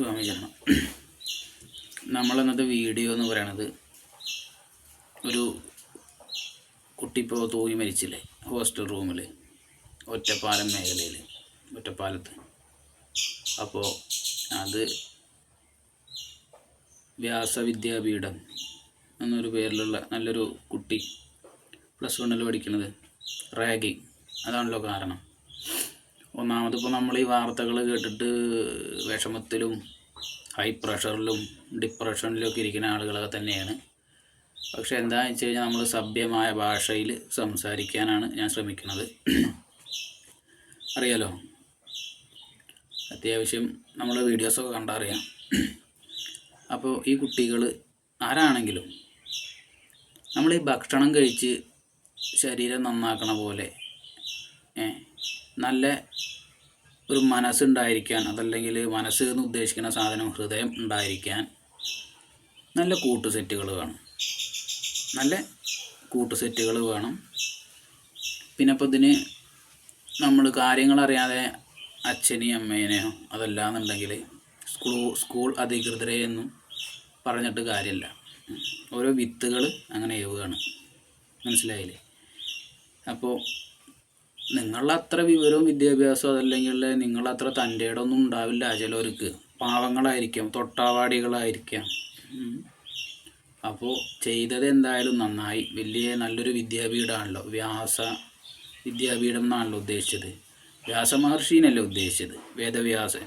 സ്വാമി ശരണം നമ്മളിന്നത്തെ വീഡിയോ എന്ന് പറയണത് ഒരു കുട്ടി ഇപ്പോൾ തൂങ്ങി മരിച്ചില്ലേ ഹോസ്റ്റൽ റൂമിൽ ഒറ്റപ്പാലം മേഖലയിൽ ഒറ്റപ്പാലത്ത്. അപ്പോൾ അത് വ്യാസവിദ്യാപീഠം എന്നൊരു പേരിലുള്ള നല്ലൊരു കുട്ടി പ്ലസ് വണ്ണിൽ പഠിക്കുന്നത് റാഗിങ് അതാണല്ലോ കാരണം. ഒന്നാമത് ഇപ്പോൾ നമ്മൾ ഈ വാർത്തകൾ കേട്ടിട്ട് വിഷമത്തിലും ഹൈ പ്രഷറിലും ഡിപ്രഷനിലും ഒക്കെ ഇരിക്കുന്ന ആളുകളൊക്കെ തന്നെയാണ്. പക്ഷെ എന്താണെന്ന് വെച്ച് കഴിഞ്ഞാൽ നമ്മൾ സഭ്യമായ ഭാഷയിൽ സംസാരിക്കാനാണ് ഞാൻ ശ്രമിക്കുന്നത്. അറിയാലോ? അത്യാവശ്യം നമ്മൾ വീഡിയോസൊക്കെ കണ്ടറിയാം അപ്പോൾ ഈ കുട്ടികൾ ആരാണെങ്കിലും നമ്മൾ ഈ ഭക്ഷണം കഴിച്ച് ശരീരം നന്നാക്കണ പോലെ നല്ല ഒരു മനസ്സുണ്ടായിരിക്കാൻ അതല്ലെങ്കിൽ മനസ്സ് എന്ന് ഉദ്ദേശിക്കുന്ന സാധനം ഹൃദയം ഉണ്ടായിരിക്കാൻ നല്ല കൂട്ടുസെറ്റുകൾ വേണം. നല്ല കൂട്ടുസെറ്റുകൾ വേണം. പിന്നെ അപ്പോൾ ഇതിന് നമ്മൾ കാര്യങ്ങളറിയാതെ അച്ഛനെയും അമ്മേനെയോ അതല്ലാന്നുണ്ടെങ്കിൽ സ്കൂൾ സ്കൂൾ അധികൃതരെ എന്നും പറഞ്ഞിട്ട് കാര്യമില്ല. ഓരോ വിത്തുകൾ അങ്ങനെ എഴുതുകയാണ് മനസ്സിലായില്ലേ? അപ്പോൾ നിങ്ങളുടെ അത്ര വിവരവും വിദ്യാഭ്യാസവും അതല്ലെങ്കിൽ നിങ്ങളത്ര തന്റെ ഇടമൊന്നും ഉണ്ടാവില്ല ചിലവർക്ക്. പാവങ്ങളായിരിക്കാം തൊട്ടാവാടികളായിരിക്കാം. അപ്പോൾ ചെയ്തത് എന്തായാലും നന്നായി. വലിയ നല്ലൊരു വിദ്യാപീഠമാണല്ലോ. വ്യാസ വിദ്യാപീഠം എന്നാണല്ലോ ഉദ്ദേശിച്ചത്. വ്യാസ മഹർഷീനല്ലേ ഉദ്ദേശിച്ചത്? വേദവ്യാസൻ.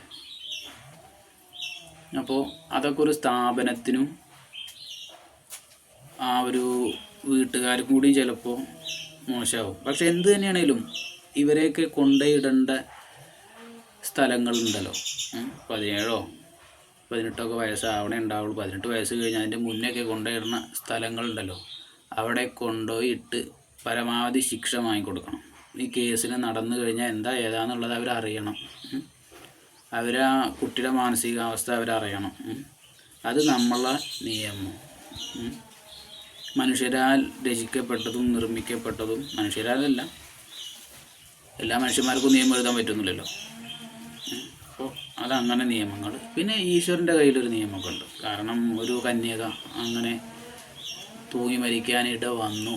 അപ്പോൾ അതൊക്കെ ഒരു സ്ഥാപനത്തിനും ആ ഒരു വീട്ടുകാർക്കും കൂടി ചിലപ്പോൾ മോശമാവും. പക്ഷെ എന്ത് തന്നെയാണേലും ഇവരെയൊക്കെ കൊണ്ടുപോയിടേണ്ട സ്ഥലങ്ങളുണ്ടല്ലോ. പതിനേഴോ പതിനെട്ടൊക്കെ വയസ്സാവണേ ഉണ്ടാവുള്ളൂ. പതിനെട്ട് വയസ്സ് കഴിഞ്ഞ് അതിന്റെ മുന്നേയൊക്കെ കൊണ്ടുപോയിടുന്ന സ്ഥലങ്ങളുണ്ടല്ലോ. അവിടെ കൊണ്ടുപോയി ഇട്ട് പരമാവധി ശിക്ഷ വാങ്ങിക്കൊടുക്കണം. ഈ കേസിന് നടന്നു കഴിഞ്ഞാൽ എന്താ ഏതാന്നുള്ളത് അവരറിയണം അവർ അവരാ കുട്ടിയുടെ മാനസികാവസ്ഥ അവരറിയണം. അത് നമ്മളെ നിയമം. മനുഷ്യരാൽ രചിക്കപ്പെട്ടതും നിർമ്മിക്കപ്പെട്ടതും മനുഷ്യരാലല്ല. എല്ലാ മനുഷ്യന്മാർക്കും നിയമം എഴുതാൻ പറ്റുന്നില്ലല്ലോ. അപ്പോൾ അതങ്ങനെ നിയമങ്ങൾ പിന്നെ ഈശ്വരന്റെ കയ്യിലൊരു നിയമമൊക്കെ ഉണ്ട് കാരണം ഒരു കന്യക അങ്ങനെ തൂങ്ങി മരിക്കാനിട വന്നു.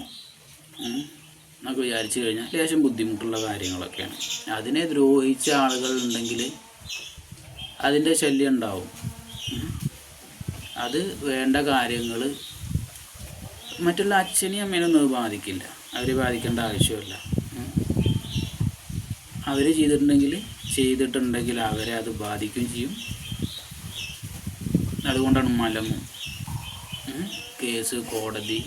എന്നൊക്കെ വിചാരിച്ചു കഴിഞ്ഞാൽ ലേശം ബുദ്ധിമുട്ടുള്ള കാര്യങ്ങളൊക്കെയാണ്. അതിനെ ദ്രോഹിച്ച ആളുകൾ ഉണ്ടെങ്കിൽ അതിന്റെ ശല്യം ഉണ്ടാവും. അത് വേണ്ട കാര്യങ്ങൾ മറ്റുള്ള അച്ഛനെയും അമ്മേനൊന്നും അത് ബാധിക്കില്ല. അവരെ ബാധിക്കേണ്ട ആവശ്യമില്ല. അവർ ചെയ്തിട്ടുണ്ടെങ്കിൽ ചെയ്തിട്ടുണ്ടെങ്കിൽ അവരെ അത് ബാധിക്കുകയും ചെയ്യും. അതുകൊണ്ടാണ് മലമു കേസ് കോടതി.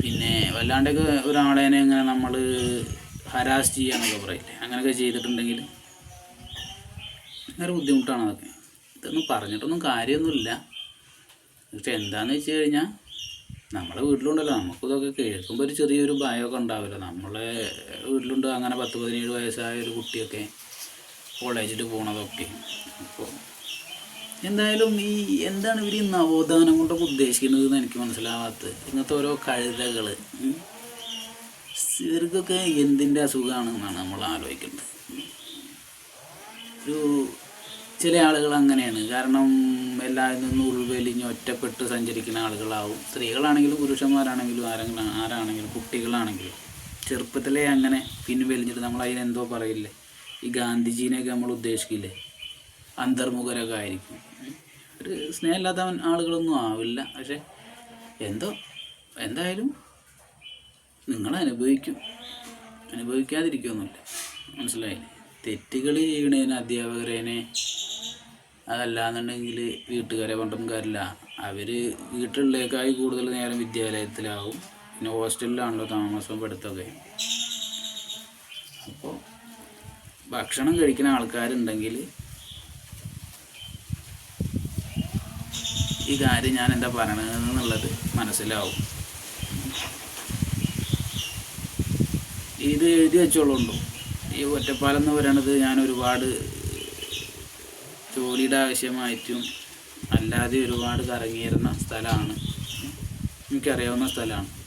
പിന്നെ വല്ലാണ്ടൊക്കെ ഒരാളേനെ ഇങ്ങനെ നമ്മൾ ഹരാസ് ചെയ്യാന്നൊക്കെ പറയില്ലേ? അങ്ങനെയൊക്കെ ചെയ്തിട്ടുണ്ടെങ്കിൽ ഭയങ്കര ബുദ്ധിമുട്ടാണ് അതൊക്കെ. ഇതൊന്നും പറഞ്ഞിട്ടൊന്നും കാര്യമൊന്നുമില്ല. പക്ഷെ എന്താണെന്ന് വെച്ച് കഴിഞ്ഞാൽ നമ്മളെ വീട്ടിലുണ്ടല്ലോ. നമുക്ക് ഇതൊക്കെ കേൾക്കുമ്പോൾ ഒരു ചെറിയൊരു ഭയമൊക്കെ ഉണ്ടാവില്ല. നമ്മളെ വീട്ടിലുണ്ട് അങ്ങനെ പത്ത് പതിനേഴ് വയസ്സായ ഒരു കുട്ടിയൊക്കെ കോളേജിൽ പോണതൊക്കെ. അപ്പോൾ എന്തായാലും ഈ എന്താണ് ഇവർ ഈ നവോത്ഥാനം കൊണ്ടൊക്കെ ഉദ്ദേശിക്കുന്നത് എന്ന് എനിക്ക് മനസ്സിലാവാത്തത്. ഇങ്ങനത്തെ ഓരോ കഴുതകൾ ഇവർക്കൊക്കെ എന്തിന്റെ അസുഖമാണെന്നാണ് നമ്മൾ ആലോചിക്കുന്നത് ഒരു ചില ആളുകൾ അങ്ങനെയാണ്. കാരണം എല്ലാവരിൽ നിന്നും ഉൾവലിഞ്ഞ് ഒറ്റപ്പെട്ട് സഞ്ചരിക്കുന്ന ആളുകളാവും. സ്ത്രീകളാണെങ്കിലും പുരുഷന്മാരാണെങ്കിലും ആരെങ്കിലും ആരാണെങ്കിലും കുട്ടികളാണെങ്കിലും. ചെറുപ്പത്തിലേ അങ്ങനെ പിൻവലിഞ്ഞിട്ട് നമ്മൾ അതിനെന്തോ പറയില്ലേ? ഈ ഗാന്ധിജീനെയൊക്കെ നമ്മൾ ഉദ്ദേശിക്കില്ലേ? അന്തർമുഖരൊക്കെ ആയിരിക്കും. ഒരു സ്നേഹമില്ലാത്തവൻ ആളുകളൊന്നും ആവില്ല. പക്ഷെ എന്തോ എന്തായാലും നിങ്ങൾ അനുഭവിക്കും. അനുഭവിക്കാതിരിക്കൊന്നുമില്ല മനസ്സിലായില്ലേ? തെറ്റുകൾ ചെയ്യണേനെ അധ്യാപകരേനെ അതല്ലാന്നുണ്ടെങ്കിൽ വീട്ടുകാരെ കൊണ്ടും കാര്യമില്ല. അവർ വീട്ടിലുള്ളേക്കായി കൂടുതൽ നേരം വിദ്യാലയത്തിലാവും. പിന്നെ ഹോസ്റ്റലിലാണല്ലോ താമസം പഠിത്തമൊക്കെ അപ്പോൾ ഭക്ഷണം കഴിക്കുന്ന ആൾക്കാരുണ്ടെങ്കിൽ ഈ കാര്യം ഞാൻ എന്താ പറയണതെന്നുള്ളത് മനസ്സിലാവും. ഇത് എഴുതി വെച്ചോളുണ്ടോ ഈ ഒറ്റപ്പാലം എന്ന് പറയണത് ഞാൻ ഒരുപാട് ജോലിയുടെ ആവശ്യമായിട്ടും അല്ലാതെ ഒരുപാട് കറങ്ങിയിരുന്ന സ്ഥലമാണ്. എനിക്കറിയാവുന്ന സ്ഥലമാണ്.